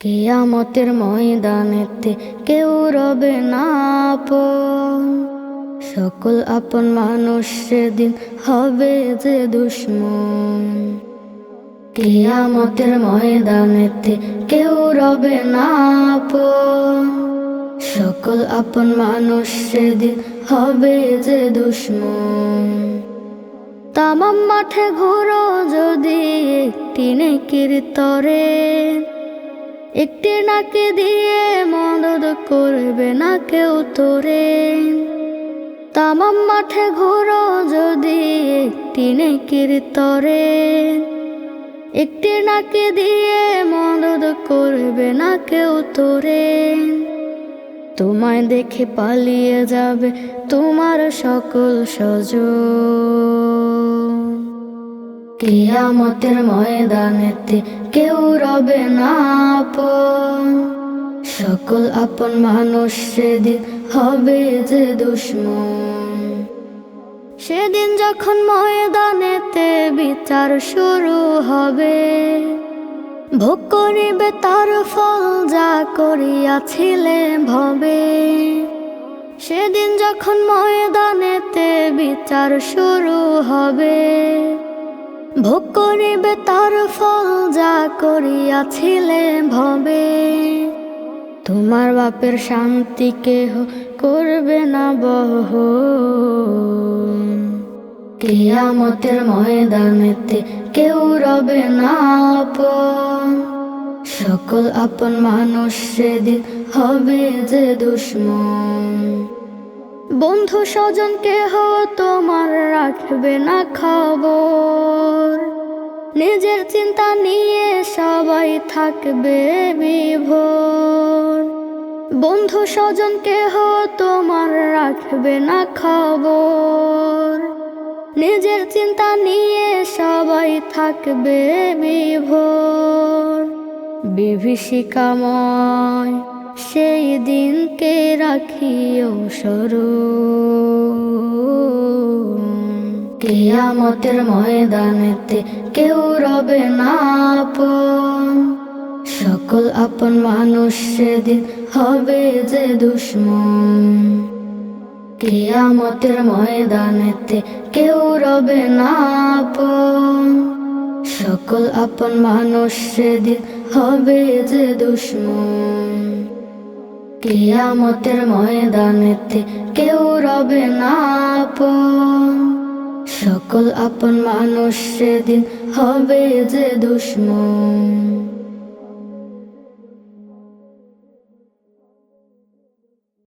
কেয়ামতের ময়দানেতে কেউ রবে না সকল আপন মানুষ সেদিন হবে যে দুশ্মন। কেয়ামতের ময়দানেতে কেউ রবে না সকল আপন মানুষ সেদিন হবে যে দুশ্মন। তামাম মাঠে ঘোরো যদি একটি নেকির তরে। একটি নাকে দিয়ে মদত করবে না কেউ তোরে। তামাম মাঠে ঘোরো যদি একটি নেকির তরে। একটি নাকে দিয়ে মদত করবে না কেউ তোরে। তোমায় দেখে পালিয়ে যাবে তোমার সকল স্বজন। কেয়ামতের ময়দানেতে কেউ রবে না আপন। সকল আপন মানুষ সেদিন হবে যে দুশ্মন। সেদিন যখন ময়দানেতে বিচার শুরু হবে, ভোগ করিবে তার ফল যা করিয়াছিলে ভবে। সেদিন যখন ময়দানেতে বিচার শুরু হবে ভোগ করিবে তার ফল যা করিয়াছিলে ভবে। তোমার বাপের শান্তি কেহ করবে না বহ। কেয়ামতের ময়দানেতে কেউ রবে না আপন। সকল আপন মানুষ সেদিন হবে যে দুশ্মন। বন্ধু স্বজন কেহ তোমার রাখবে না খবর। নিজের চিন্তা নিয়ে সবাই থাকবে বিভোর। বন্ধু স্বজন কেহ তোমার রাখবে না খবর। নিজের চিন্তা নিয়ে সবাই থাকবে বিভোর। বিভীষিকাময়, সেই দিনকে রাখিও সরু কেয়ামতের ময়দানেতে কেউ রবে না সকল আপন মানুষ সেদিন হবে যে দুশ্মন। কেয়ামতের ময়দানেতে কেউ রবে না সকল আপন মানুষ সেদিন হবে যে দুশ্মন। কেয়ামতের ময়দানেতে কেউ রবে না সকল আপন মানুষ সেদিন হবে যে দুশ্মন।